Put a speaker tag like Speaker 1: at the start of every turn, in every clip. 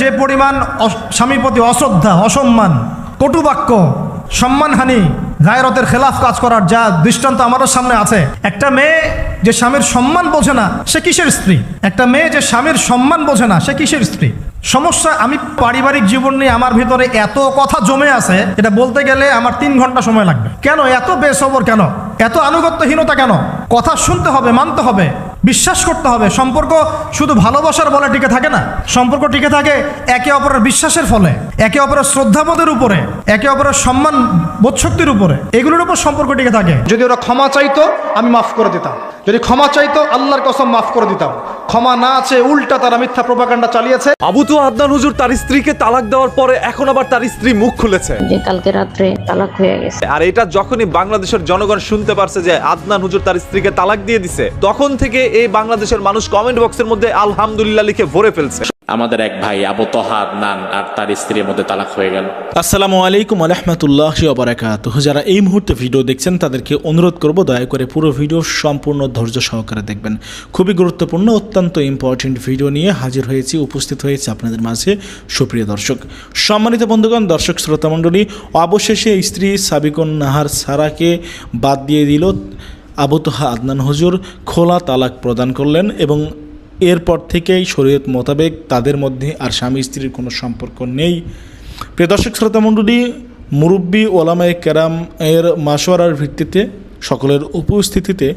Speaker 1: যে পরিমাণ স্বামীর প্রতি অশ্রদ্ধা, অসম্মান, কটুবাক্য, সম্মানহানি, গায়রতের খেলাফ কাজ করার যা দৃষ্টান্ত আমাদের সামনে আছে, একটা মেয়ে যে স্বামীর সম্মান বোঝে না, সে কিসের স্ত্রী? একটা মেয়ে যে স্বামীর সম্মান বোঝে না, সে কিসের স্ত্রী? সমস্যা, আমি পারিবারিক জীবন নিয়ে আমার ভিতরে এত কথা জমে আছে, এটা বলতে গেলে আমার তিন ঘণ্টা সময় লাগবে। কেন? এত বেসবর কেন? এত আনুগত্যহীনতা কেন? কথা শুনতে হবে, মানতে হবে। বিশ্বাস করতে হবে। সম্পর্ক শুধু ভালোবাসার বলে টিকে থাকে না। সম্পর্ক টিকে থাকে একে অপরের বিশ্বাসের ফলে একে অপরের শ্রদ্ধাবোধের উপরে একে অপরের সম্মান বোধশক্তির উপরে। এগুলোর উপর সম্পর্ক টিকে থাকে। যদি ওরা ক্ষমা চাইতো আমি মাফ করে দিতাম। যদি ক্ষমা চাইতো আল্লাহর কসম মাফ করে দিতাম। ক্ষমা না আছে উল্টা তারা মিথ্যা প্রপাকাণ্ডা চালিয়েছে।
Speaker 2: আবু তো আদনান হুজুর তার স্ত্রীকে তালাক দেওয়ার পরে এখন আবার তার স্ত্রী মুখ খুলেছে।
Speaker 3: যে কালকে রাত্রে তালাক হয়ে গেছে।
Speaker 2: আর এটা যখনই বাংলাদেশের জনগণ শুনতে পারছে যে আদনান হুজুর তার স্ত্রীকে তালাক দিয়ে দিছে তখন থেকে এই বাংলাদেশের মানুষ কমেন্ট বক্সের মধ্যে আলহামদুলিল্লাহ লিখে ভরে ফেলছে।
Speaker 4: আমাদের এক ভাই আবু তহা আদনান আর তার স্ত্রীর মধ্যে তালাক হয়ে গেল।
Speaker 5: আসসালামু আলাইকুম আলহামতুল্লাহ অবরাকাত যারা এই মুহূর্তে ভিডিও দেখছেন তাদেরকে অনুরোধ করব দয়া করে পুরো ভিডিও সম্পূর্ণ ধৈর্য সহকারে দেখবেন। খুবই গুরুত্বপূর্ণ অত্যন্ত ইম্পর্টেন্ট ভিডিও নিয়ে হাজির হয়েছি উপস্থিত হয়েছে আপনাদের মাঝে। সুপ্রিয় দর্শক সম্মানিত বন্ধুগণ দর্শক শ্রোতামণ্ডলী অবশেষে স্ত্রী সাবিকুন নাহার সারাকে বাদ দিয়ে দিল। আবুতহা আদনান হুজুর খোলা তালাক প্রদান করলেন এবং এরপর থেকেই শরীয়ত মোতাবেক তাদের মধ্যে আর স্বামী স্ত্রীর কোনো সম্পর্ক নেই। প্রিয় দর্শক, শ্রোতা মণ্ডলী, মুরব্বী, ওলামায় কেরাম এর মাসোয়ারার ভিত্তিতে সকলের উপস্থিতিতে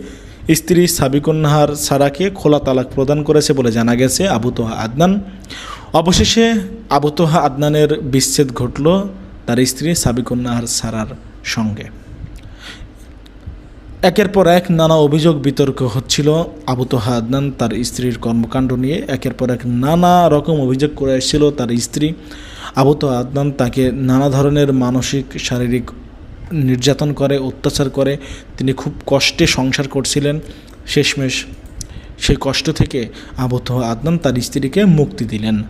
Speaker 5: স্ত্রী সাবিকুন্নাহার সারাকে খোলা তালাক প্রদান করেছে বলে জানা গেছে আবুতোহা আদনান। অবশেষে আবুতোহা আদনানের বিচ্ছেদ ঘটল তার স্ত্রী সাবিকুন্নাহার সারার সঙ্গে। একের পর এক নানা অভিযোগ বিতর্ক হচ্ছিল। আবু তোহা আদনান তার স্ত্রীর কর্মকাণ্ড নিয়ে একের পর এক নানা রকম অভিযোগ করে এসেছিল তার স্ত্রী। আবু তোহা আদনান তাকে নানা ধরনের মানসিক, শারীরিক নির্যাতন করে, অত্যাচার করে। তিনি খুব কষ্টে সংসার করছিলেন। শেষমেশ সেই কষ্ট থেকে আবু তোহা আদনান তার স্ত্রীকে মুক্তি দিলেন।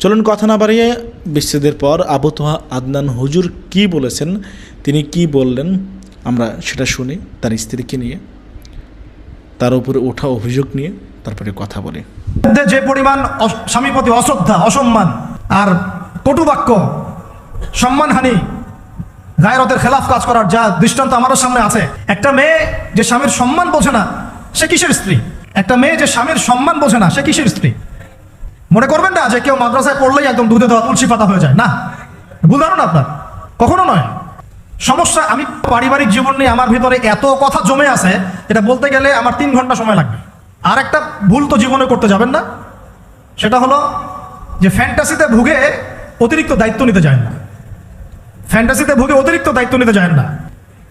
Speaker 5: চলুন কথা না বাড়িয়ে বিচ্ছেদের পর আবু তোহা আদনান হুজুর কি বলেছেন? তিনি কি বললেন? আমরা সেটা শুনি তার স্ত্রীকে নিয়ে, তার উপরে ওঠা অভিযোগ নিয়ে তারপরে কথা বলি।
Speaker 1: যে পরিমাণ স্বামীর প্রতি অশ্রদ্ধা, অসম্মান আর কটুবাক্য সম্মানহানি, গায়রতের খেলাফ কাজ করার যা দৃষ্টান্ত আমাদের সামনে আছে। একটা মেয়ে যে স্বামীর সম্মান বোঝে না, সে কিসের স্ত্রী? একটা মেয়ে যে স্বামীর সম্মান বোঝে না, সে কিসের স্ত্রী? মনে করবেন না যে কেউ মাদ্রাসায় পড়লেই একদম দুধে দেওয়া তুলসী পাতা হয়ে যায়। না, ভুল ধারণা আপনার। কখনো নয়। সমস্যা, আমি পারিবারিক জীবন নিয়ে আমার ভিতরে এত কথা জমে আছে, এটা বলতে গেলে আমার তিন ঘণ্টা সময় লাগবে। আর একটা ভুল তো জীবনে করতে যাবেন না। সেটা হলো যে ফ্যান্টাসিতে ভুগে অতিরিক্ত দায়িত্ব নিতে যায় না। ফ্যান্টাসিতে ভুগে অতিরিক্ত দায়িত্ব নিতে যায় না।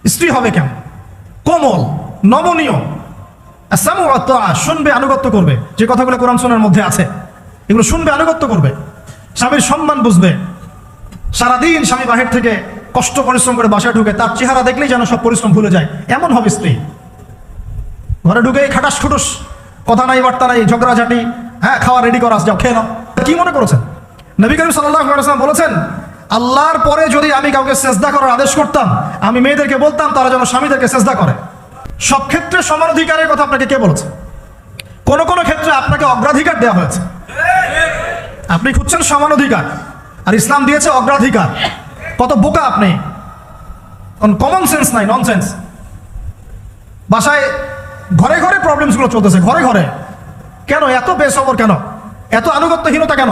Speaker 1: স্ত্রী হবে কেমন? কোমল, নমনীয়। শুনবে, আনুগত্য করবে। যে কথাগুলো কোরআন শোনার মধ্যে আছে, এগুলো শুনবে, আনুগত্য করবে। স্বামীর সম্মান বুঝবে। সারাদিন স্বামী বাহির থেকে কষ্ট পরিশ্রম করে বাসায় ঢুকে তার চেহারা দেখলেই যেন সব পরিশ্রম ভুলে যায়। এমন হবে স্ত্রী। ঘরে ঢুকে খাটাস খুটুস। কথা নাই, বার্তা নাই ঝগড়াঝাটি হ্যাঁ খাওয়া রেডি করা যাও, খেয়ে নাও। কি মনে করেছেন? নবী করিম সাল্লাম বলেছেন, আল্লাহর পরে যদি আমি কাউকে সেজদা করার আদেশ করতাম, আমি মেয়েদেরকে বলতাম, তারা যেন স্বামীদেরকে সেজদা করে। সব ক্ষেত্রে সমান অধিকারের কথা আপনাকে কে বলেছে? কোন কোন ক্ষেত্রে আপনাকে অগ্রাধিকার দেওয়া হয়েছে। আপনি খুঁজছেন সমান অধিকার, আর ইসলাম দিয়েছে অগ্রাধিকার। কত বোকা আপনি? কমন সেন্স নাই নন সেন্স বাসায় ঘরে ঘরে প্রবলেমসগুলো চলতেছে, ঘরে ঘরে। কেন? এত বেসবর কেন? এত আনুগত্যহীনতা কেন?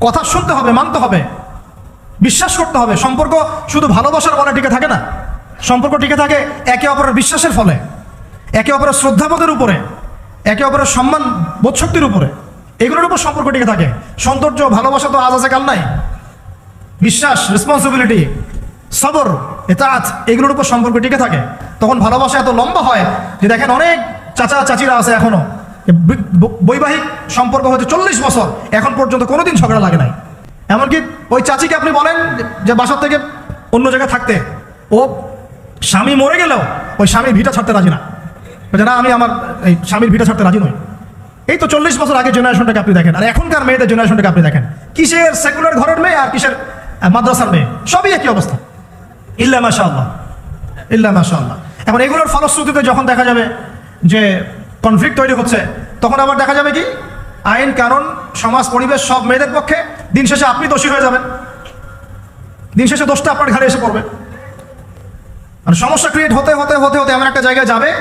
Speaker 1: কথা শুনতে হবে, মানতে হবে। বিশ্বাস করতে হবে। সম্পর্ক শুধু ভালোবাসার বলে টিকে থাকে না। সম্পর্ক টিকে থাকে একে অপরের বিশ্বাসের ফলে। একে অপরের শ্রদ্ধাবোধের উপরে। একে অপরের সম্মান বোধশক্তির উপরে। এগুলোর উপর সম্পর্ক টিকে থাকে। সৌন্দর্য, ভালোবাসা তো আজ আছে, কাল নাই। বিশ্বাস রেসপন্সিবিলিটি সবর এতাত এগুলোর উপর সম্পর্ক টিকে থাকে। তখন ভালোবাসা এত লম্বা হয় যে দেখেন অনেক চাচা, চাচিরা আছে এখনও। বৈ- বৈ- বৈবাহিক সম্পর্ক হচ্ছে চল্লিশ বছর, এখন পর্যন্ত কোনোদিন ঝগড়া লাগে নাই। এমনকি ওই চাচিকে আপনি বলেন যে বাসার থেকে অন্য জায়গায় থাকতে, ও স্বামী মরে গেলেও ওই স্বামীর ভিটা ছাড়তে রাজি না। বলছে, না, আমি আমার, এই স্বামীর ভিটা ছাড়তে রাজি নই। এই তো চল্লিশ বছর আগে জেনারেশনটাকে আপনি দেখেন, আর এখনকার মেয়েদের জেনারেশনটাকে আপনি দেখেন। কিসের সেকুলার ঘরের মেয়ে আর কিসের মাদ্রাসার মেয়ে। সবই একই অবস্থা। ইল্লা মাশা আল্লাহ ইল্লা মাশা আল্লাহ এখন এগুলোর ফলশ্রুতিতে যখন দেখা যাবে যে কনফ্লিক্ট তৈরি হচ্ছে, তখন আবার দেখা যাবে কি? আইন কারণ সমাজ, পরিবেশ, সব মেয়েদের পক্ষে দিন শেষে আপনি দোষী হয়ে যাবেন। দিন শেষে দোষটা আপনার ঘাড়ে এসে পড়বে। মানে সমস্যা ক্রিয়েট হতে হতে হতে হতে এমন একটা জায়গায় যাবে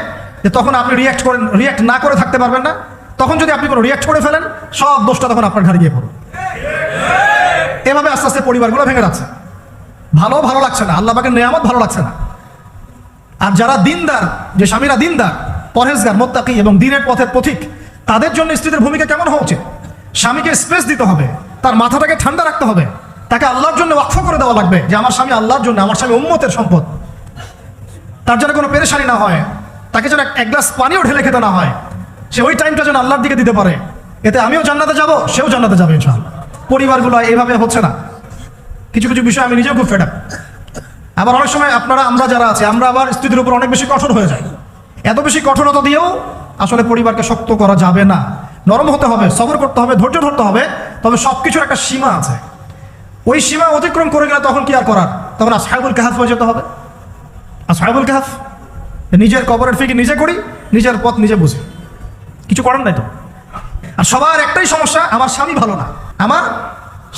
Speaker 1: যে তখন আপনি রিয়াক্ট করেন রিয়াক্ট না করে থাকতে পারবেন না। তখন যদি আপনি কোনো রিয়াক্ট করে ফেলেন, সব দোষটা তখন আপনার ঘাড়ে গিয়ে পড়বে। এভাবে আস্তে আস্তে পরিবারগুলো ভেঙে যাচ্ছে। ভালো ভালো লাগছে না। আল্লাহ পাকের নেয়ামত ভালো লাগছে না। আর যারা দিনদার, যে স্বামীরা দিনদার, পরহেজগার, মোত্তাকি এবং দিনের পথের পথিক, তাদের জন্য স্ত্রীদের ভূমিকা কেমন হওয়া উচিত? স্বামীকে স্পেস দিতে হবে। তার মাথাটাকে ঠান্ডা রাখতে হবে। তাকে আল্লাহর জন্য ওয়াকফ করে দেওয়া লাগবে যে, আমার স্বামী আল্লাহর জন্য, আমার স্বামী উম্মতের সম্পদ। তার জন্য কোনো পেরেশানি না হয়। তাকে যেন এক- গ্লাস পানিও ঢেলে খেতে না হয়। সে ওই টাইমটা যেন আল্লাহর দিকে দিতে পারে। এতে আমিও জান্নাতে যাব, সেও জান্নাতে যাবে, ইনশাআল্লাহ। পরিবারগুলো এইভাবে হচ্ছে না। কিছু কিছু বিষয় আমি নিজেও খুব ফেড আবার অনেক সময় আপনারা, আমরা যারা আছে, আমরা আবার স্ত্রীদের উপর অনেক বেশি কঠোর হয়ে যাই। এত বেশি কঠোরতা দিয়েও আসলে পরিবারকে শক্ত করা যাবে না। নরম হতে হবে, সবর করতে হবে, ধৈর্য ধরতে হবে, তবে সব কিছুর একটা সীমা আছে। ওই সীমা অতিক্রম করে গেলে তখন কি আর করার? তখন আসহাবুল কাহাফ হয়ে যেতে হবে। আসহাবুল কাহাফ, নিজের কবরের ফিকে নিজে করি, নিজের পথ নিজে বুঝি। কিছু করার নাই তো? আর সবার একটাই সমস্যা, আমার স্বামী ভালো না। আমার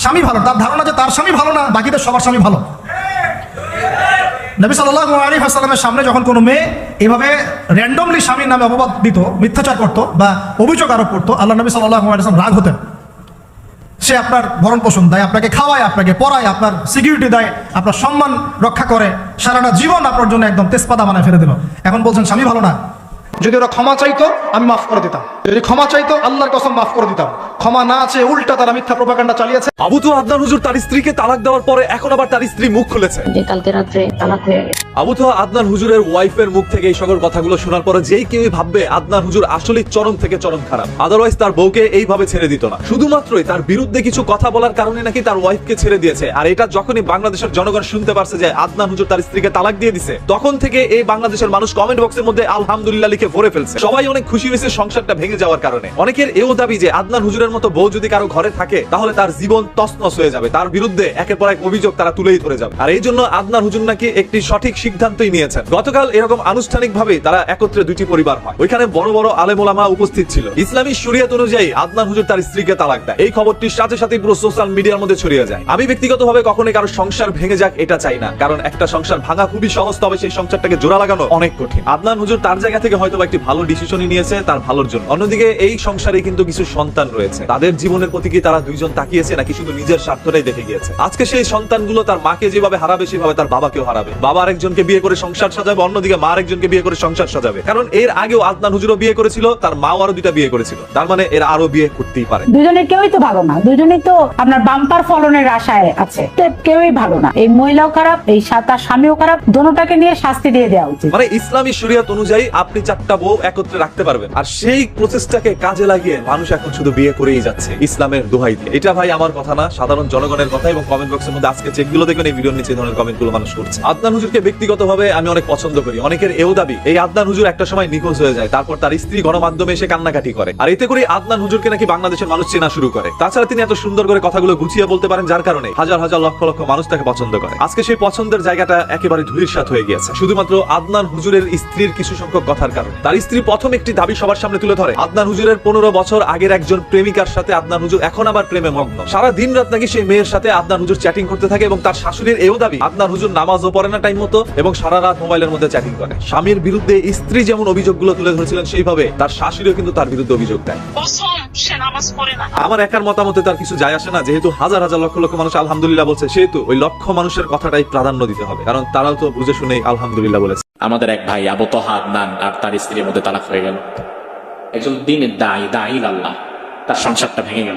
Speaker 1: স্বামী ভালো, তার ধারণা যে তার স্বামী ভালো না, বাকিদের সবার স্বামী ভালো। নবী সাল্লাহ আলী সামনে যখন কোনো মেয়ে এভাবে র্যান্ডমলি স্বামীর নামে অপবাদ দিত, মিথ্যাচার করতো বা অভিযোগ আরোপ করতো, আল্লাহ নবী সাল্লাহ আলাইসলাম রাগ হতেন। সে আপনার ভরণ পোষণ দেয়, আপনাকে খাওয়ায়, আপনাকে পড়ায় আপনার সিকিউরিটি দেয়, আপনার সম্মান রক্ষা করে, সারাটা জীবন আপনার জন্য একদম তেজপাতা বানায় ফেলে দিল। এখন বলছেন, স্বামী ভালো না। যদি ওরা ক্ষমা চাইতো আমি মাফ করে দিতাম। যদি ক্ষমা চাইতো আল্লাহর কসম মাফ করে দিতাম। ক্ষমা না আছে উল্টা তারা মিথ্যা প্রপাকাণ্ডা চালিয়েছে।
Speaker 2: আবু তো আদনান হুজুর তার স্ত্রীকে তালাক দেওয়ার পরে এখন আবার তার স্ত্রী মুখ খুলেছে।
Speaker 3: যে কালকে রাত্রে তালাক হয়ে গেছে।
Speaker 2: আবু তো আদনান হুজুরের ওয়াইফের মুখ থেকে এই সকল কথাগুলো শোনার পরে যেই কেউ ভাববে আদনান হুজুর আসলে চরম থেকে চরম খারাপ আদারওয়াইজ তার বউকে এইভাবে ছেড়ে দিত না। শুধুমাত্রই তার বিরুদ্ধে কিছু কথা বলার কারণে নাকি তার ওয়াইফকে ছেড়ে দিয়েছে। আর এটা যখনই বাংলাদেশের জনগণ শুনতে পারছে যে আদনান হুজুর তার স্ত্রীকে তালাক দিয়ে দিছে তখন থেকে এই বাংলাদেশের মানুষ কমেন্ট বক্সের মধ্যে আলহামদুলিল্লাহ লিখে ভরে ফেলছে। সবাই অনেক খুশি হয়েছে সংসারটা ভেঙে যাওয়ার কারণে। অনেকের এও দাবি যে আদনান হুজুরের মতো বউ যদি কারও ঘরে থাকে, তাহলে তার জীবন তছনছ হয়ে যাবে। তার বিরুদ্ধে একের পর এক অভিযোগ তারা তুলেই ধরে যাবে। আর এই জন্য আদনান হুজুর নাকি একটি সঠিক সিদ্ধান্তই নিয়েছেন। গতকাল এরকম আনুষ্ঠানিক ভাবে তারা একত্রে দুইটি পরিবার হয়। ওইখানে বড় বড় আলেমোলামা উপস্থিত ছিল। ইসলামী শরিয়ত অনুযায়ী আদনান হুজুর তার স্ত্রীকে তালাক দেয়। এই খবরটির সাথে সাথে পুরো সোশ্যাল মিডিয়ার মধ্যে ছড়িয়ে যায়। আমি ব্যক্তিগতভাবে কখনোই কারও সংসার ভেঙে যাক, এটা চাই না। কারণ একটা সংসার ভাঙা খুবই সহজ, তবে সেই সংসারটাকে জোড়া লাগানো অনেক কঠিন। আদনান হুজুর তার জায়গা থেকে হয়তো বা একটি ভালো ডিসিশনই নিয়েছে তার ভালোর জন্য। অন্যদিকে এই সংসারে কিন্তু কিছু সন্তান রয়েছে। তাদের জীবনের প্রতি কি তারা দুইজন তাকিয়েছে নাকি শুধু নিজের স্বার্থটাই দেখে গিয়েছে? আজকে সেই সন্তানগুলো তার মাকে যেভাবে হারাবে সেভাবে তার বাবাকেও হারাবে। বাবা আরেকজনকে বিয়ে করে সংসার সাজাবে অন্যদিকে মা আরেকজনকে বিয়ে করে সংসার সাজাবে। কারণ এর আগেও আদনান হুজুরও বিয়ে করেছিল তার মাও আরও দুইটা বিয়ে করেছিল। তার মানে এর আরও বিয়ে করতেই পারে।
Speaker 6: দুজনের কেউই তো ভালো না। দুজনেই তো আপনার বাম্পার ফলনের আশায় আছে। কেউই ভালো না। এই মহিলাও খারাপ এই তার স্বামীও খারাপ দোনোটাকে নিয়ে শাস্তি দিয়ে দেওয়া উচিত।
Speaker 2: মানে ইসলামী শরিয়ত অনুযায়ী আপনি চারটা বউ একত্রে রাখতে পারবেন। আর সেই প্রচেষ্টাকে কাজে লাগিয়ে মানুষ এখন শুধু বিয়ে করেই যাচ্ছে, ইসলামের দোহাই দিয়ে এটা ভাই আমার কথা না, সাধারণ জনগণের কথা এবং কমেন্ট বক্সের মধ্যে আজকে চেকগুলো দেখবেন এই ভিডিওর নিচে ধরনের কমেন্টগুলো মানুষ করছে। আদনান হুজুরকে ব্যক্তিগতভাবে আমি অনেক পছন্দ করি, অনেকের এও দাবি, এই আদনান হুজুর একটা সময় নিখোঁজ হয়ে যায়, তারপর তার স্ত্রী গণমাধ্যমে এসে কান্নাকাটি করে। আর এতে করে আদনান হুজুরকে নাকি বাংলাদেশের মানুষ চেনা শুরু করে। তাছাড়া তিনি এত সুন্দর করে কথাগুলো গুছিয়ে বলতে পারেন, যার কারণে হাজার হাজার লক্ষ লক্ষ মানুষ তাকে পছন্দ করে। আজকে সেই পছন্দের জায়গাটা একেবারে ধুলির সাথ হয়ে গিয়েছে। শুধুমাত্র আদনান হুজুরের স্ত্রীর কিছু সংখ্যক কথার কারণে। তার স্ত্রী প্রথম একটি দাবি সবার সামনে তুলে ধরে। আদনান হুজুরের পনেরো বছর আগের একজন প্রেমিকার সাথে আদনান হুজুর এখন আবার প্রেমে মগ্ন। সারা দিন রাত নাকি সেই মেয়ের সাথে আদনান হুজুর চ্যাটিং করতে থাকে এবং তার শাশুড়ির এও দাবি আদনান হুজুর নামাজও পড়ে না টাইম মতো এবং সারা রাত মোবাইলের মধ্যে চ্যাটিং করে। স্বামীর বিরুদ্ধে স্ত্রী যেমন অভিযোগগুলো তুলে ধরেছিলেন সেইভাবে তার শাশুড়িও কিন্তু তার বিরুদ্ধে অভিযোগ দেয়। আমার একার মতামতে তার কিছু যায় আসে না যেহেতু হাজার হাজার লক্ষ লক্ষ মানুষ আলহামদুলিল্লাহ বলছে সেহেতু ওই লক্ষ মানুষের কথাটাই প্রাধান্য দিতে হবে। কারণ তারাও তো বুঝে শুনেই আলহামদুলিল্লাহ বলেছে।
Speaker 4: আমাদের এক ভাই আবু নান আর তার স্ত্রীর মধ্যে তালাক হয়ে গেল। একজন দিনের দায়ী দায়ী আল্লাহ। তার সংসারটা ভেঙে গেল।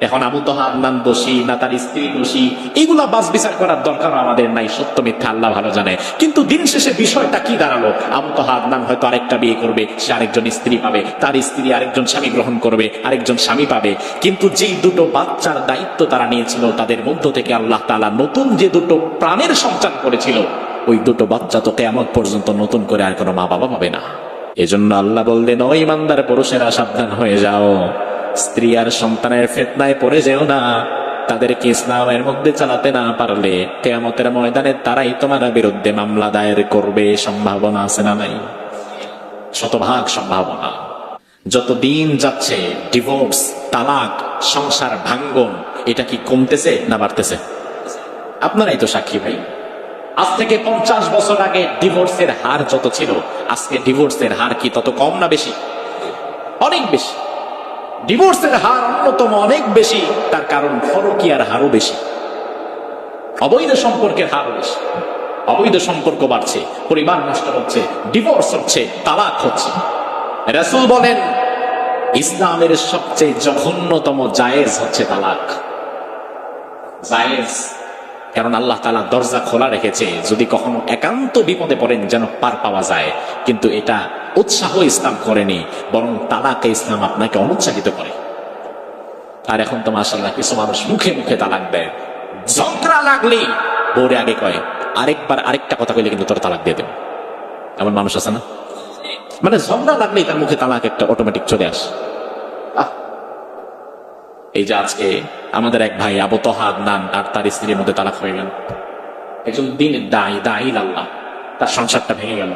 Speaker 4: এখন আবু নান দোষী, না তার স্ত্রী দোষী, এগুলা বাস বিচার করার দরকার আমাদের নাই, সত্য মিথ্যা আল্লাহ ভালো জানে। কিন্তু দিন শেষে বিষয়টা কি দাঁড়াল? আবু তহাদ নান হয়তো আরেকটা বিয়ে করবে, সে আরেকজন স্ত্রী পাবে, তার স্ত্রী আরেকজন স্বামী গ্রহণ করবে, আরেকজন স্বামী পাবে। কিন্তু যেই দুটো বাচ্চার দায়িত্ব তারা নিয়েছিল, তাদের মধ্য থেকে আল্লাহ তাআলা নতুন যে দুটো প্রাণের সঞ্চার করেছিল ওই দুটো বাচ্চা তো কেমন পর্যন্ত নতুন করে আর কোনো মা বাবা পাবে না। এজন্য আল্লাহ বললেন, ও ইমানদার পুরুষেরা, সাবধান হয়ে যাও। স্ত্রী আর সন্তানের ফেতনায় পড়ে যেও না। তাদেরকে ইসলামের মধ্যে চালাতে না পারলে কেয়ামতের ময়দানে তারাই তোমার বিরুদ্ধে মামলা দায়ের করবে, সম্ভাবনা আছে না নাই? শতভাগ সম্ভাবনা। যত দিন যাচ্ছে ডিভোর্স, তালাক, সংসার ভাঙ্গন, এটা কি কমতেছে না বাড়তেছে? আপনারাই তো সাক্ষী ভাই। আজ থেকে পঞ্চাশ বছর আগে ডিভোর্সের হার যত ছিল, আজকে ডিভোর্সের হার কি তত কম না বেশি? অনেক বেশি। ডিভোর্সের হার অন্যতম অনেক বেশি, তার কারণ ফরকিয়ার হারও বেশি। অবৈধ সম্পর্কের হার বেশি। অবৈধ সম্পর্ক বাড়ছে, পরিবার নষ্ট হচ্ছে, ডিভোর্স হচ্ছে, তালাক হচ্ছে। রাসূল বলেন, ইসলামের সবচেয়ে জঘন্যতম জায়েজ হচ্ছে তালাক। জায়েজ কারণ আল্লাহ তালা দরজা খোলা রেখেছে। যদি কখনো একান্ত বিপদে পড়েন, যেন পার পাওয়া যায়। কিন্তু এটা উৎসাহ ইসলাম করেনি, বরং তালাকে ইসলাম আপনাকে অনুৎসাহিত করে। আর এখন তো মাসাল্লাহ কিছু মানুষ মুখে মুখে তালাক দেয়। যন্ত্রা লাগলি বউরে আগে কয়, আরেকবার আরেকটা কথা কইলে কিন্তু তোর তালাক দিয়ে দেবে। এমন মানুষ আছে না? মানে ঝগড়া লাগলেই তার মুখে তালাক একটা অটোমেটিক চলে আসে! এই যে আজকে আমাদের এক ভাই আবু তহা আদনান আর তার স্ত্রীর মধ্যে তালাক হয়ে গেল। একজন দিন দায়ী দায়ী আল্লাহ। তার সংসারটা ভেঙে গেল।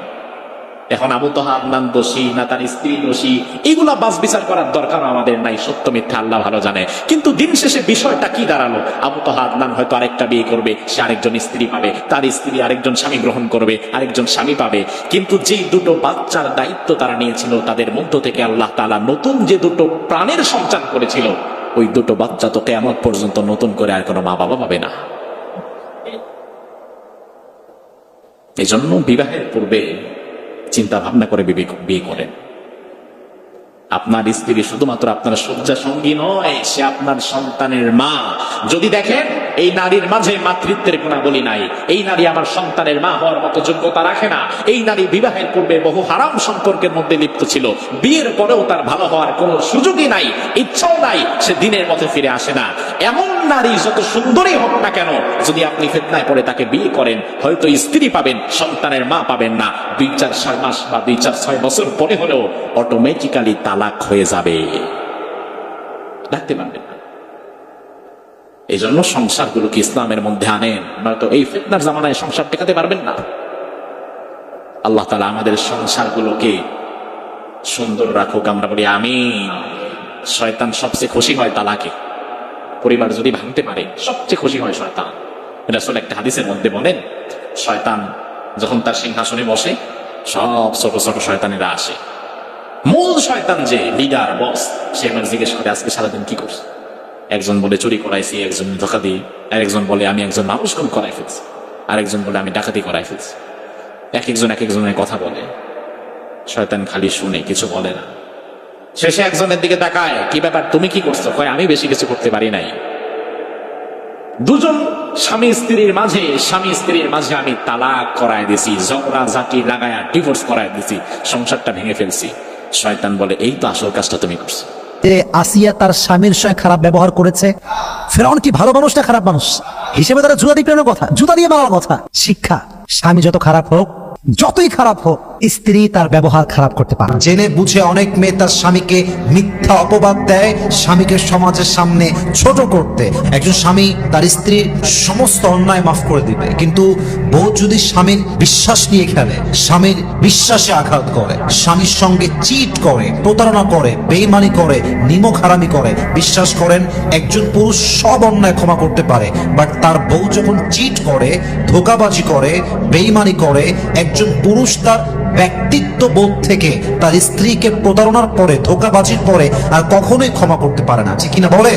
Speaker 4: এখন আবু তহা আদনান দোষী, না তার স্ত্রী দোষী, এগুলা বাস বিচার করার দরকার আমাদের নাই, সত্য মিথ্যা আল্লাহ ভালো জানে। কিন্তু দিন শেষে বিষয়টা কি দাঁড়াল? আবু তহা আদনান হয়তো আরেকটা বিয়ে করবে, সে আরেকজন স্ত্রী পাবে। তার স্ত্রী আরেকজন স্বামী গ্রহণ করবে, আরেকজন স্বামী পাবে। কিন্তু যে দুটো বাচ্চার দায়িত্ব তারা নিয়েছিল, তাদের মধ্য থেকে আল্লাহ তাআলা নতুন যে দুটো প্রাণের সঞ্চার করেছিল ওই দুটো বাচ্চা তো কেমন পর্যন্ত নতুন করে আর কোনো মা বাবা পাবে না। এজন্য বিবাহের পূর্বে চিন্তা ভাবনা করে বিয়ে করেন। আপনার স্ত্রী শুধুমাত্র আপনার শয্যা সঙ্গী নয়, সে আপনার সন্তানের মা। যদি দেখেন এই নারীর মাঝে মাতৃত্বের গুণাবলী নাই। এই নারী আমার সন্তানের মা হওয়ার মতো যোগ্যতা রাখে না। এই নারী বিবাহের পূর্বে বহু হারাম সম্পর্কের মধ্যে লিপ্ত ছিল। বিয়ের পরেও তার ভালো হওয়ার কোনো সুযোগই নাই, ইচ্ছাও নাই, সে দিনের পথে ফিরে আসে না। এমন নারী যত সুন্দরী হোক না কেন, যদি আপনি ফেতনায় পড়ে তাকে বিয়ে করেন, হয়তো স্ত্রী পাবেন, সন্তানের মা পাবেন না। দুই চার ছয় মাস বা দুই চার ছয় বছর পরে হলেও অটোমেটিক্যালি তালাক হয়ে যাবে। ডাকতে পারবেন। এই জন্য সংসারগুলোকে ইসলামের মধ্যে আনেন। নয়তো এই ফেতনার জামানায় সংসার টেকাতে পারবেন না। আল্লাহ তালা আমাদের সংসারগুলোকে সুন্দর রাখুক, আমরা বলি আমি শয়তান সবচেয়ে খুশি হয় তালাকে। পরিবার যদি ভাঙতে পারে, সবচেয়ে খুশি হয় শয়তান। রাসূল একটা হাদিসের মধ্যে বলেন, শয়তান যখন তার সিংহাসনে বসে, সব ছোট ছোট শয়তানেরা আসে। মূল শয়তান যে লিডার বস সে আমার জিজ্ঞেস করে, আজকে সারাদিন কি করছে? একজন বলে চুরি করাইছি, একজন ধোকা দিই আরেকজন বলে আমি একজন মানুষ খুন করাই ফেলছি, আরেকজন বলে আমি ডাকাতি করাই ফেলছি। এক একজন, এক একজনের কথা বলে। শয়তান খালি শুনে, কিছু বলে না। শেষে একজনের দিকে তাকায়, কি ব্যাপার, তুমি কি করছ? কয়, আমি বেশি কিছু করতে পারি নাই। দুজন স্বামী স্ত্রীর মাঝে, স্বামী স্ত্রীর মাঝে আমি তালাক করায় দিছি, ঝগড়া, ঝাঁটি লাগায়া ডিভোর্স করায় দিছি, সংসারটা ভেঙে ফেলছি। শয়তান বলে, এই তো আসল কাজটা তুমি করছ।
Speaker 7: যে আসিয়া তার স্বামীর সঙ্গে খারাপ ব্যবহার করেছে। ফেরাউন কি ভালো মানুষ না খারাপ মানুষ? হিসেবে তারা জুতা দিয়ে কথা, জুতা দিয়ে মারার কথা। শিক্ষা, স্বামী যত খারাপ হোক যতই খারাপ হোক, স্ত্রী তার ব্যবহার খারাপ করতে পারে জেনে বুঝে অনেক মেয়ে তার স্বামীকে মিথ্যা অপবাদ দেয়, স্বামীকে সমাজের সামনে ছোট করতে। একজন স্বামী তার স্ত্রীর সমস্ত অন্যায় মাফ করে দিবে। কিন্তু বউ যদি স্বামীর বিশ্বাস নিয়ে খেলে, স্বামীর বিশ্বাসে আঘাত করে, স্বামীর সঙ্গে চিট করে, প্রতারণা করে, বেইমানি করে, নিমক হারামি করে, বিশ্বাস করেন একজন পুরুষ সব অন্যায় ক্ষমা করতে পারে। বাট তার বউ যখন চিট করে, ধোকাবাজি করে, বেইমানি করে একজন পুরুষ তার ব্যক্তিত্ব বোধ থেকে তার স্ত্রীকে প্রতারণার পরে, ধোকাবাজির পরে আর কখনোই ক্ষমা করতে পারে না। ঠিক কিনা বলে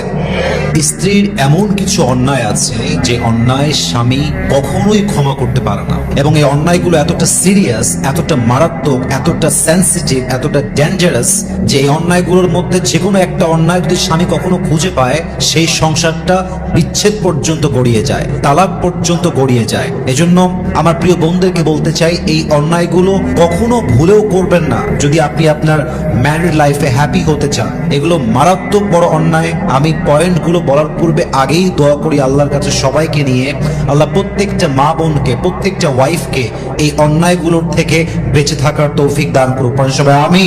Speaker 7: স্ত্রীর এমন কিছু অন্যায় আছে যে অন্যায় স্বামী কখনোই ক্ষমা করতে পারে না। এবং এই অন্যায়গুলো এতটা সিরিয়াস এতটা মারাত্মক, এতটা সেন্সিটিভ এতটা ডেঞ্জারাস যে এই অন্যায়গুলোর মধ্যে যে কোনো একটা অন্যায় যদি স্বামী কখনো খুঁজে পায়, সেই সংসারটা বিচ্ছেদ পর্যন্ত গড়িয়ে যায়, তালাক পর্যন্ত গড়িয়ে যায়। এজন্য আমার প্রিয় বোনদেরকে বলতে চাই, এই অন্যায়গুলো কখনো ভুলেও করবেন না। যদি আপনি আপনার ম্যারিড লাইফে হ্যাপি হতে চান, এগুলো মারাত্মক বড় অন্যায়। আমি পয়েন্টগুলো বলার পূর্বে আগেই দোয়া করি আল্লাহর কাছে সবাইকে নিয়ে, আল্লাহ প্রত্যেকটা মা বোনকে, প্রত্যেকটা ওয়াইফকে এই অন্যায়গুলোর থেকে বেঁচে থাকার তৌফিক দান করুক। সবাই আমি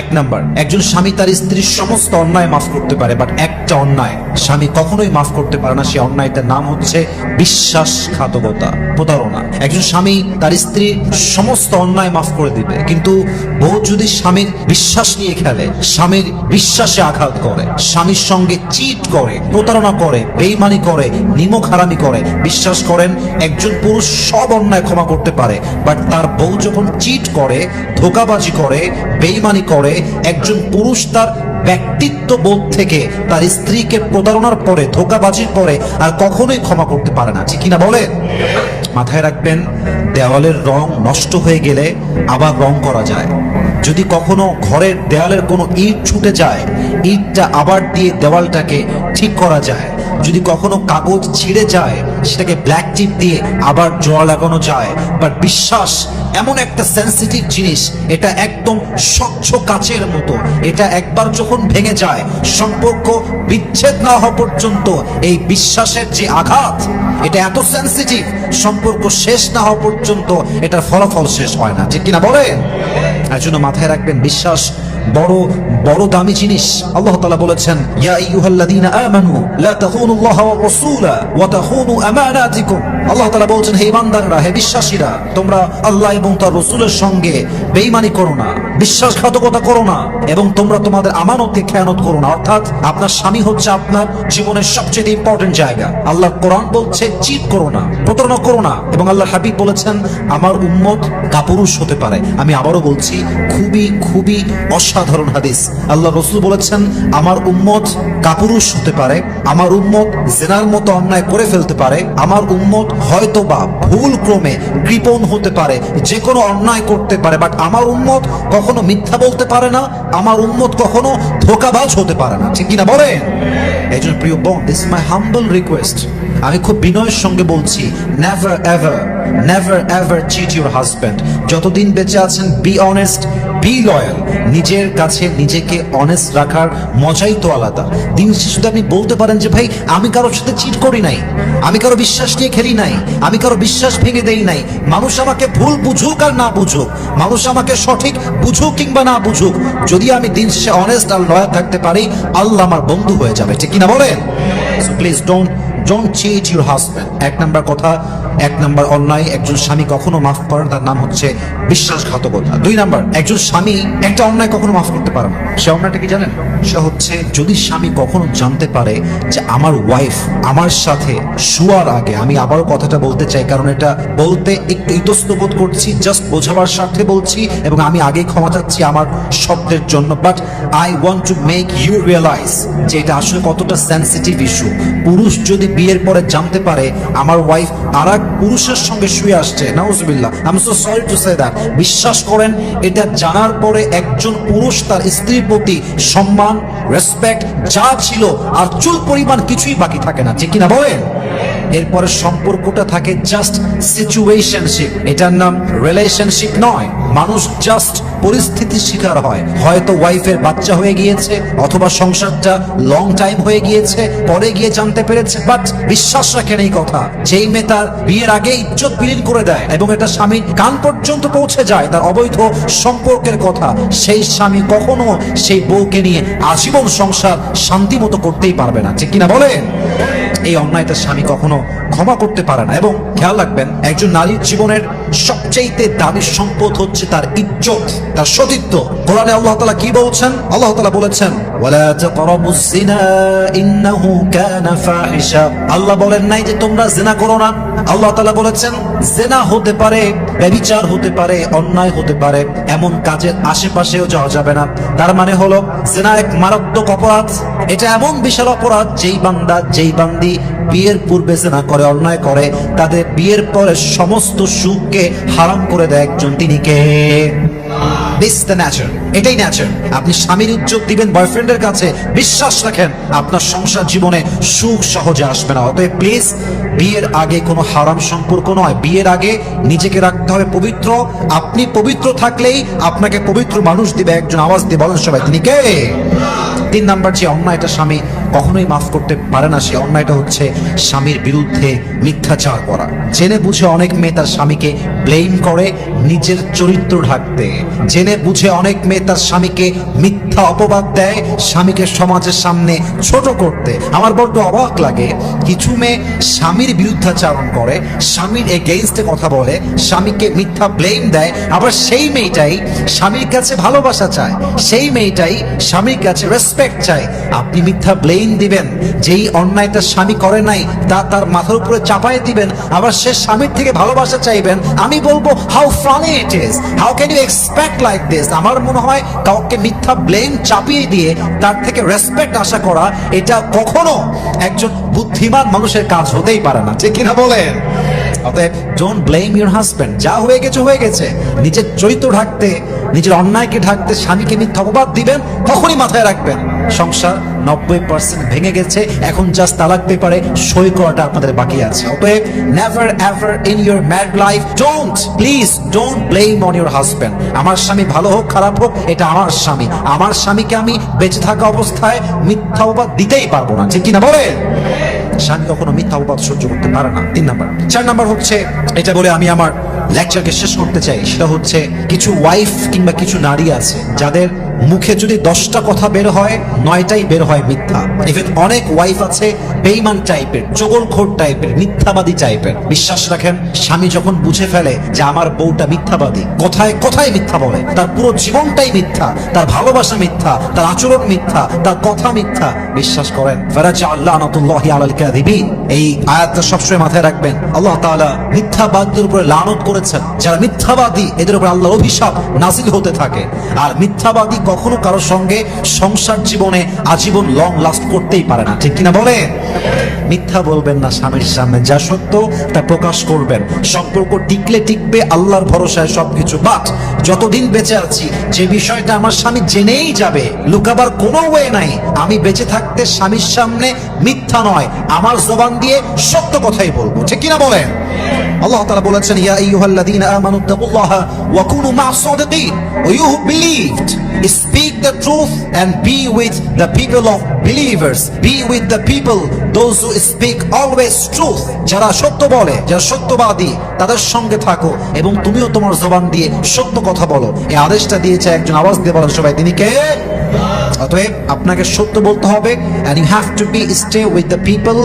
Speaker 7: এক নাম্বার, একজন স্বামী তার স্ত্রীর সমস্ত অন্যায় মাফ করতে পারে, বাট একটা অন্যায় স্বামী কখনোই মাফ করতে পারে না, সে অন্যায়টার নাম হচ্ছে বিশ্বাসঘাতকতা, প্রতারণা। একজন স্বামী তার স্ত্রীর সমস্ত অন্যায় মাফ করে দিবে, কিন্তু বউ যদি স্বামীর বিশ্বাস নিয়ে খেলে, স্বামীর বিশ্বাসে আঘাত করে, স্বামীর সঙ্গে চিট করে, প্রতারণা করে, বেইমানি করে নিমক হারামি করে, বিশ্বাস করেন একজন পুরুষ সব অন্যায় ক্ষমা করতে পারে বাট তার বউ যখন চিট করে, ধোকাবাজি করে, বেইমানি করে, একজন পুরুষ তার ব্যক্তিত্ব বোধ থেকে তার স্ত্রীকে প্রতারণার পরে, ধোকাবাজির পরে আর কখনোই ক্ষমা করতে পারে না। ঠিক কিনা বলে মাথায় রাখবেন, দেওয়ালের রং নষ্ট হয়ে গেলে আবার রং করা যায়। যদি কখনো ঘরের দেওয়ালের কোনো ইট ছুটে যায়, ইটটা আবার দিয়ে দেওয়ালটাকে ঠিক করা যায়। যদি কখনো কাগজ ছিঁড়ে যায়, সেটাকে ব্ল্যাক টিপ দিয়ে আবার জোড়া লাগানো যায়। বাট বিশ্বাস, এমন একটা সেন্সিটিভ জিনিস, এটা একদম স্বচ্ছ কাচের মতো। এটা একবার যখন ভেঙে যায়, সম্পর্ক বিচ্ছেদ না হওয়া পর্যন্ত এই বিশ্বাসের যে আঘাত, এটা এত সেন্সিটিভ সম্পর্ক শেষ না হওয়া পর্যন্ত এটার ফলাফল শেষ হয় না। ঠিক কিনা বলেন? এর জন্য মাথায় রাখবেন, বিশ্বাস বড় বড় দামি জিনিস। আল্লাহ তাআলা বলেছেন, ইয়া আইয়ুহাল্লাযীনা আমানু, লা তাখুনুল্লাহ ওয়া রাসূলা ওয়া তাখুনু আমানাতিকুম। আল্লাহ তাআলা বলছেন, হে ইমানদাররা হে বিশ্বাসীরা, তোমরা আল্লাহ এবং তার রাসূলের সঙ্গে বেঈমানি করো না, বিশ্বাসঘাতকতা করো না, এবং তোমরা তোমাদের আমানতকে খেয়ানত করো না। অর্থাৎ আপনার স্বামী হচ্ছে আপনার জীবনের সবচেয়ে ইম্পর্টেন্ট জায়গা। আল্লাহ কোরআন বলছে, চিট করো না, প্রতারণা করো না। এবং আল্লাহ হাবিব বলেছেন, আমার উম্মত কাপুরুষ হতে পারে। আমি আবারও বলছি, খুবই খুবই অসাধারণ হাদিস। আল্লাহ রসুল বলেছেন, আমার উম্মত কাপুরুষ হতে পারে, আমার উম্মত জেনার মতো অন্যায় করে ফেলতে পারে, আমার উম্মত হয়তো বা ভুল ক্রমে কৃপণ হতে পারে, যে কোনো অন্যায় করতে পারে বাট আমার উম্মত কখনো মিথ্যা বলতে পারে না, আমার উম্মত কখনো ধোকাবাজ হতে পারে না। ঠিক কিনা বলেন? এই জন্য প্রিয় বোন দিস মাই হাম্বল রিকোয়েস্ট আমি খুব বিনয়ের সঙ্গে বলছি never ever never ever cheat your husband যতদিন বেঁচে আছেন বি অনেস্ট বি লয়াল নিজের কাছে নিজেকে অনেস্ট রাখার মজাই তো আলাদা। দিন শেষে আপনি বলতে পারেন যে, ভাই, আমি কারোর সাথে চিট করি নাই, আমি কারও বিশ্বাস নিয়ে খেলি নাই, আমি কারও বিশ্বাস ভেঙে দেই নাই, মানুষ আমাকে ভুল বুঝুক আর না বুঝুক, মানুষ আমাকে সঠিক বুঝুক কিংবা না বুঝুক, যদি আমি দিন শেষে অনেস্ট আর লয়াল থাকতে পারি, আল্লাহ আমার বন্ধু হয়ে যাবে। ঠিক কিনা বলেন? Please don't don't cheat your husband এক নাম্বার কথা, এক নাম্বার অন্যায়, একজন স্বামী কখনো মাফ করেন তার নাম হচ্ছে বিশ্বাসঘাতকতা। দুই নাম্বার, একজন স্বামী একটা অন্যায় কখনো মাফ করতে পারে না। সে অন্যায়টা কি জানেন? সে হচ্ছে, যদি স্বামী কখনো জানতে পারে যে আমার ওয়াইফ আমার সাথে শুয়ার আগে আমি আবারও কথাটা বলতে চাই, কারণ এটা বলতে একটু ইতস্ত বোধ করছি জাস্ট বোঝাবার স্বার্থে বলছি, এবং আমি আগেই ক্ষমা চাচ্ছি আমার শব্দের জন্য। But I want to make you realise যে এটা আসলে কতটা সেন্সিটিভ ইস্যু পুরুষ যদি বিয়ের পরে জানতে পারে আমার ওয়াইফ আর এক পুরুষের সঙ্গে শুয়ে আসছে। নাউজুবিল্লাহ। I am so sorry to say that বিশ্বাস করেন, এটা জানার পরে একজন পুরুষ তার স্ত্রীর প্রতি সম্মান রেসপেক্ট যা ছিল আর চুল পরিমাণ কিছুই বাকি থাকে না। ঠিক কিনা বলেন? এরপরে সম্পর্কটা থাকে জাস্ট সিচুয়েশনশিপ এটার নাম রিলেশনশিপ নয়। মানুষ জাস্ট পরিস্থিতির শিকার হয়। হয়তো ওয়াইফের বাচ্চা হয়ে গিয়েছে, অথবা সংসারটা লং টাইম হয়ে গিয়েছে, পরে গিয়ে জানতে পেরেছে বাট বিশ্বাস রাখেন এই কথা, যেই মেয়ে তার বিয়ের আগে ইজ্জত বিলীন করে দেয় এবং এটা স্বামীর কান পর্যন্ত পৌঁছে যায়, তার অবৈধ সম্পর্কের কথা, সেই স্বামী কখনো সেই বউকে নিয়ে আজীবন সংসার শান্তি মতো করতেই পারবে না। ঠিক কিনা বলেন? এই অন্যায়টা স্বামী কখনো ক্ষমা করতে পারে না। এবং খেয়াল রাখবেন, একজন নারীর জীবনের সবচেয়ে দামি সম্পদ হচ্ছে তার ইজ্জত, তার সতীত্ব। কোরআনে আল্লাহ তাআলা কি বলছেন? আল্লাহ তাআলা বলেছেন আল্লাহ বলেন নাই যে তোমরা জিনা করো না। আল্লাহ তাআলা বলেছেন জিনা হতে পারে ব্যভিচার হতে পারে, অন্যায় হতে পারে, এমন কাজের আশেপাশেও যাওয়া যাবে না। তার মানে হলো জিনা এক মারাত্মক অপরাধ, এটা এমন বিশাল অপরাধ যেই বান্দা, যেই বান্দি বিয়ের পূর্বে জেনা করে, অন্যায় করে, তাদের বিয়ের পরে সমস্ত সুখকে হারাম করে দেয় একজন তিনি কে? এটাই ন্যাচার আপনি স্বামীর ইজ্জত দিবেন বয়ফ্রেন্ডের কাছে, বিশ্বাস রাখেন, আপনার সংসার জীবনে সুখ সহজে আসবে না। অতএব প্লিজ বিয়ের আগে কোনো হারাম সম্পর্ক নয়। বিয়ের আগে নিজেকে রাখতে হবে পবিত্র। আপনি পবিত্র থাকলেই আপনাকে পবিত্র মানুষ দিবে, একজন আওয়াজ দিয়ে বলেন সবাই, তিনি কে? তিন নাম্বার যে অন্যায়টা স্বামী কখনোই মাফ করতে পারে না। সে অন্যায়টা হচ্ছে স্বামীর বিরুদ্ধে মিথ্যাচার করা। জেনে বুঝে অনেক মেয়ে তার স্বামীকে ব্লেম করে নিজের চরিত্র ঢাকতে। জেনে বুঝে অনেক মেয়ে তার স্বামীকে মিথ্যা অপবাদ দেয়, স্বামীকে সমাজের সামনে ছোট করতে। আমার বড্ড অবাক লাগে। কিছু মেয়ে স্বামীর বিরুদ্ধাচারণ করে, স্বামীর এগেইনস্টে কথা বলে, স্বামীকে মিথ্যা ব্লেম দেয়। আবার সেই মেয়েটাই স্বামীর কাছে ভালোবাসা চায়। সেই মেয়েটাই স্বামীর কাছে রেসপেক্ট চায়। আপনি মিথ্যা ব্লেম দিবেন। যেই অন্যায়টা স্বামী করে নাই, তা তার মাথার উপরে চাপাই দিবেন। আবার সে স্বামীর থেকে ভালোবাসা চাইবেন। আমি বলব how funny it is how can you expect like this আমার মনে হয় কাউকে মিথ্যা ব্লেম চাপিয়ে দিয়ে তার থেকে রেসপেক্ট আশা করা, এটা কখনো একজন বুদ্ধিমান মানুষের কাজ হতেই পারে না। ঠিক কিনা বলেন? অতএব ডোন্ট ব্লেম ইউর হাজবেন্ড যা হয়ে গেছে হয়ে গেছে। নিজের চরিত্র ঢাকতে, নিজের অন্যায়কে ঢাকতে স্বামীকে মিথ্যা অপবাদ দিবেন, তখনই মাথায় রাখবেন। সংসার নব্বই পার্সেন্ট ভেঙে গেছে। এখন জাস্ট তালাক পেপারে সই করাটা আপনাদের বাকি আছে। অতএব never ever in your life don't please don't blame on your husband আমার স্বামী ভালো হোক, খারাপ হোক, এটা আমার স্বামী। আমার স্বামীকে আমি বেঁচে থাকা অবস্থায় মিথ্যা অপবাদ দিতেই পারব না। ঠিক কিনা স্বামী কখনো মিথ্যা অপবাদ সহ্য করতে পারে না। তিন নাম্বার। চার নাম্বার হচ্ছে, এটা বলে আমি আমার লেকচারকে শেষ করতে চাই। সেটা হচ্ছে, কিছু ওয়াইফ কিংবা কিছু নারী আছে, যাদের মুখে যদি দশটা কথা বের হয়, নয়টাই বের হয় মিথ্যা। ইভেন অনেক ওয়াইফ আছে বেইমান টাইপের চগলখোর টাইপের মিথ্যাবাদী টাইপের বিশ্বাস রাখেন, স্বামী যখন বুঝে ফেলে যে আমার বউটা মিথ্যাবাদী, কোথায় কোথায় মিথ্যা বলে। তার পুরো জীবনটাই মিথ্যা, তার ভালোবাসা মিথ্যা, তার আচরণ মিথ্যা, তার কথা মিথ্যা। বিশ্বাস করেন, ফরাজা আল্লাহ নাতুল্লাহি আলাল কাযিবিন। এই আয়াতটা সবসময় মাথায় রাখবেন। আল্লাহ তাআলা মিথ্যাবাদীদের উপরে লানত করেছেন। যারা মিথ্যাবাদী, এদের উপর আল্লাহর অভিশাপ নাজিল হতে থাকে। আর মিথ্যাবাদী কখনো কারোর সঙ্গে সংসার জীবনে আজীবন লং লাস্ট করতেই পারে না। ঠিক কিনা বলে মিথ্যা বলবেন না স্বামীর সামনে। যা সত্য, তা প্রকাশ করবেন। সম্পর্ক টিকলে টিকবে, আল্লাহর ভরসায় সবকিছু। বাট যতদিন বেঁচে আছি, যে বিষয়টা আমার স্বামী জেনেই যাবে, লুকাবার কোনো ওয়ে নাই। আমি বেঁচে থাকতে স্বামীর সামনে মিথ্যা নয়, আমার জবান দিয়ে সত্য কথাই বলব। ঠিক কিনা বলেন? আল্লাহ তাআলা বলেছেন, ইয়া আইয়ুহাল্লাযীনা আমানু তাকুল্লাহা ওয়া কুনু মা'আস সাদিকিন O you believed speak the truth and be with the people of believers be with the people those who speak always truth যারা সত্য বলে যারা সত্যবাদী তাদের সঙ্গে থাকো এবং তুমিও তোমার জবান দিয়ে সত্য কথা বলো এই আদেশটা দিয়েছে একজন আওয়াজ দিয়ে বলেন সবাই তিনি কে অতএব আপনাকে সত্য বলতে হবে and you have to be stay with the people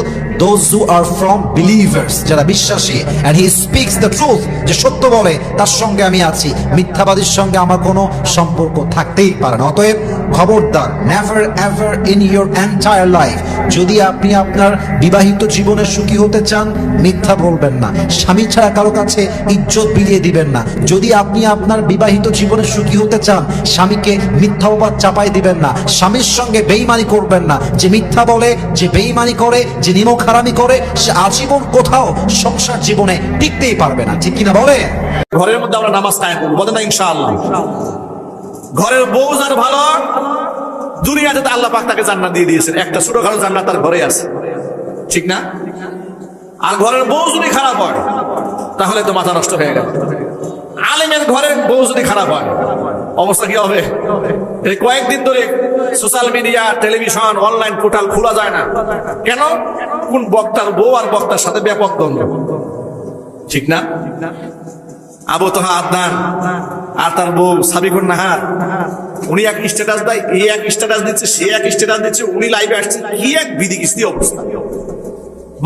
Speaker 7: those who are from believers যারা বিশ্বাসী and he speaks the truth যে সত্য বলে, তার সঙ্গে আমি আছি। মিথ্যাবাদীর সঙ্গে আমার কোনো সম্পর্ক থাকতেই পারে না। অতএব খবরদার never ever in your entire life যদি আপনি আপনার বিবাহিত জীবনে সুখী হতে চান, মিথ্যা বলবেন না। স্বামী ছাড়া কারও কাছে ইজ্জত বিলিয়ে দিবেন না। যদি আপনি আপনার বিবাহিত জীবনে সুখী হতে চান, স্বামীকে মিথ্যা অবাদ চাপাই দিবেন না। স্বামীর সঙ্গে বেইমানি করবেন না। যে মিথ্যা বলে, যে বেইমানি করে, যে নিমক হারামি করে, সে আজীবন কোথাও সংসার জীবনে টিকতেই পারবে না। ঠিক কিনা বলে
Speaker 8: ঘরের মধ্যে আমরা নামাজ কায়েম করব। বলেন না, ইনশাআল্লাহ। ঘরের বউ যার ভালো, দুনিয়াতে তো আল্লাহ পাক তাকে জান্নাত দিয়ে দিয়েছেন। একটা ছোটখাটো জান্নাত তার ঘরে আছে। ঠিক না? আর ঘরের বউ যদি খারাপ হয়, তাহলে তো মাথা নষ্ট হয়ে গেল। আলেমের ঘরে বউ যদি খারাপ হয়, অবস্থা কি হবে? এই কয়েকদিন ধরে social media, television, online portal খোলা যায় না। কেন? কোন বক্তার বউ আর বক্তার সাথে ব্যাপক দ্বন্দ্ব। ঠিক না? আবু তোহা আদনান আর তার বউ সাবিকুন নাহার। উনি এক স্ট্যাটাস দেয় এই এক স্ট্যাটাস দিচ্ছে, সে এক স্ট্যাটাস দিচ্ছে, উনি লাইভে আসছে। কি এক বিধি কিস্তি অবস্থা?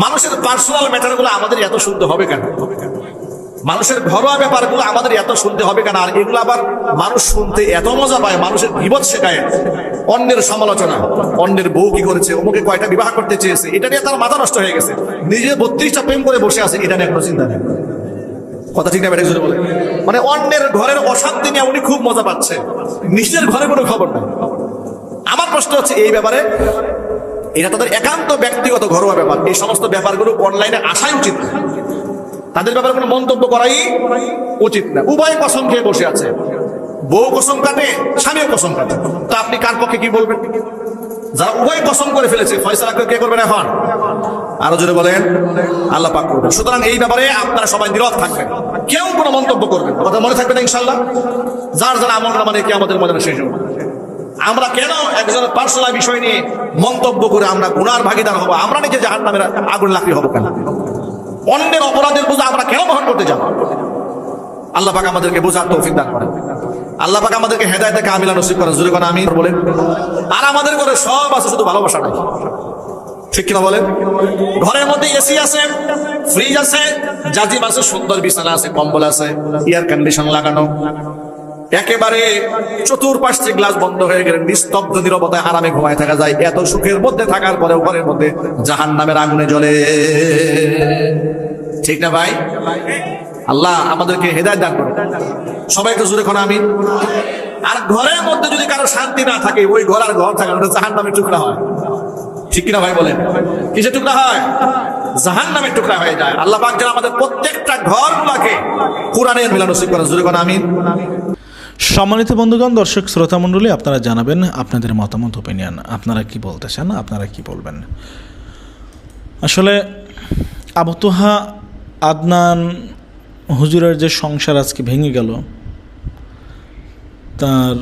Speaker 8: মানুষের পার্সোনাল ম্যাটারগুলো আমাদের এত শুনতে হবে কেন? মানুষের ঘরোয়া ব্যাপারগুলো আমাদের এত শুনতে হবে কেন? আর এগুলো আবার মানুষ শুনতে এত মজা পায়, মানুষের বিপদ শেখায়। অন্যের সমালোচনা, অন্যের বউ কি করেছে, অমুকে কয়টা বিবাহ করতে চেয়েছে, এটা নিয়ে তার মাথা নষ্ট হয়ে গেছে। নিজে বত্রিশটা প্রেম করে বসে আছে, এটা নিয়ে কোনো চিন্তা নেই। কথা ঠিক না ব্যাটাকে জোরে বলে। মানে অন্যের ঘরের অশান্তি নিয়ে উনি খুব মজা পাচ্ছে। নিজের ঘরে কোনো খবর নেই। আমার প্রশ্ন হচ্ছে এই ব্যাপারে, এটা তাদের একান্ত ব্যক্তিগত ঘরোয়া ব্যাপার। এই সমস্ত ব্যাপারগুলো অনলাইনে আসাই উচিত। তাদের ব্যাপারে কোনো মন্তব্য করাই উচিত না। উভয় কসম খেয়ে বসে আছে। বউ কসম কাটে, স্বামীও কসম কাটে। তো আপনি কার পক্ষে কি বলবেন? যারা উভয় কসম করে ফেলেছে ফয়সালা কে করবেন এখন? আরও জোরে বলেন, আল্লাহ পাক করবেন। সুতরাং এই ব্যাপারে আপনারা সবাই নীরব থাকবেন। কেউ কোনো মন্তব্য করবেন কথা মনে থাকবে না ইনশাল্লাহ যার যারা আমল নামানে কি আমাদের মনে শেষ আমরা কেন একজনের পার্সোনাল বিষয় নিয়ে মন্তব্য করে আমরা গুনার ভাগিদার হব? আমরা নিজে জাহান নামের আগুন লাকড়ি হব কেন? অন্যের অপরাধের বোঝা আমরা কেন বহন করতে যাব? আল্লাহ পাক আমাদেরকে বোঝার তৌফিক দান করেন। আল্লাহ পাক আমাদেরকে হেদায়ত থেকে আমিলা নসিব করেন। জুড়ে কোন আমি বলেন আর আমাদের করে সব আছে, শুধু ভালোবাসা নাই। ঠিক কিনা বলেন? ঘরের মধ্যে এসি আছে ফ্রিজ আছে জাজিম আছে, সুন্দর বিছানা আছে, কম্বল আছে এয়ার কন্ডিশন লাগানো। একেবারে চতুর্পাশ গ্লাস বন্ধ হয়ে গেলে নিস্তব্ধ নিরবতায় আরামে ঘুমায় থাকা যায়। এত সুখের মধ্যে থাকার পরেও ঘরের মধ্যে জাহান নামের আগুনে জ্বলে। ঠিক না ভাই? আল্লাহ আমাদেরকে হেদায়ত দান করে তো জুড়ে আমি আর ঘরের মধ্যে যদি কারও শান্তি না থাকে, ওই ঘর আর ঘর থাকে ওটা জাহান নামের টুকরা হয়। ঠিক কিনা ভাই বলেন? কিসের টুকরা হয়? জাহান নামের টুকরা হয়ে যায়। আল্লাহ পাক যেন আমাদের প্রত্যেকটা ঘর গুলাকে কোরআনের মিলানসিব করেন। জুড়ে আমিন।
Speaker 5: সম্মানিত বন্ধুগণ, দর্শক শ্রোতা মণ্ডলী, আপনারা জানাবেন আপনাদের মতামত ওপিনিয়ন আপনারা কি বলতে চান, আপনারা কি বলবেন? আসলে আবতোহা আদনান, হুজুরের যে সংসার আজকে ভেঙে গেল, তার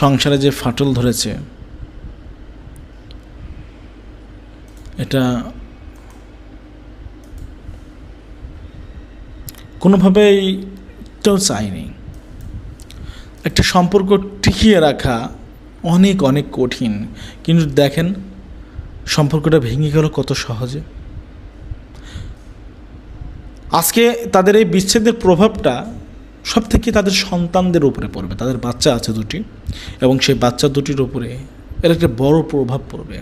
Speaker 5: সংসারে যে ফাটল ধরেছে এটা কোনোভাবেই কেউ চায়নি একটা সম্পর্ক টিকিয়ে রাখা অনেক অনেক কঠিন। কিন্তু দেখেন, সম্পর্কটা ভেঙে গেল কত সহজে। আজকে তাদের এই বিচ্ছেদের প্রভাবটা সব থেকে তাদের সন্তানদের উপরে পড়বে। তাদের বাচ্চা আছে দুটি এবং সেই বাচ্চা দুটির উপরে এর একটা বড় প্রভাব পড়বে।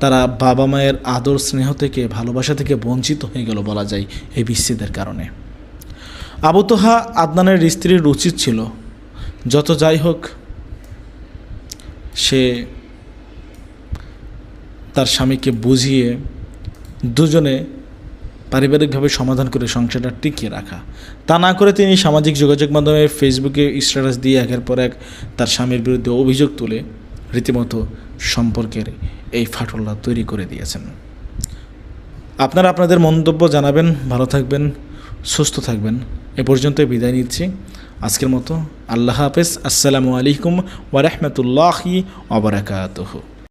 Speaker 5: তারা বাবা মায়ের আদর স্নেহ থেকে, ভালোবাসা থেকে বঞ্চিত হয়ে গেল বলা যায় এই বিচ্ছেদের কারণে। আবতোহা আদনানের স্ত্রীর উচিত ছিল। যত যাই হোক, সে তার স্বামীকে বুঝিয়ে দুজনে পারিবারিকভাবে সমাধান করে সংসারটা টিকিয়ে রাখা। তা না করে তিনি সামাজিক যোগাযোগ মাধ্যমে ফেসবুকে স্ট্যাটাস দিয়ে একের পর এক তার স্বামীর বিরুদ্ধে অভিযোগ তুলে রীতিমতো সম্পর্কের এই ফাটলটা তৈরি করে দিয়েছেন। আপনারা আপনাদের মন্তব্য জানাবেন, ভালো থাকবেন, সুস্থ থাকবেন। এ পর্যন্ত বিদায় নিচ্ছি। আজকের মতো আল্লাহ হাফেজ। আসসালামু আলাইকুম ওয়ারহমতুল্লাহি ওবরাকাতহ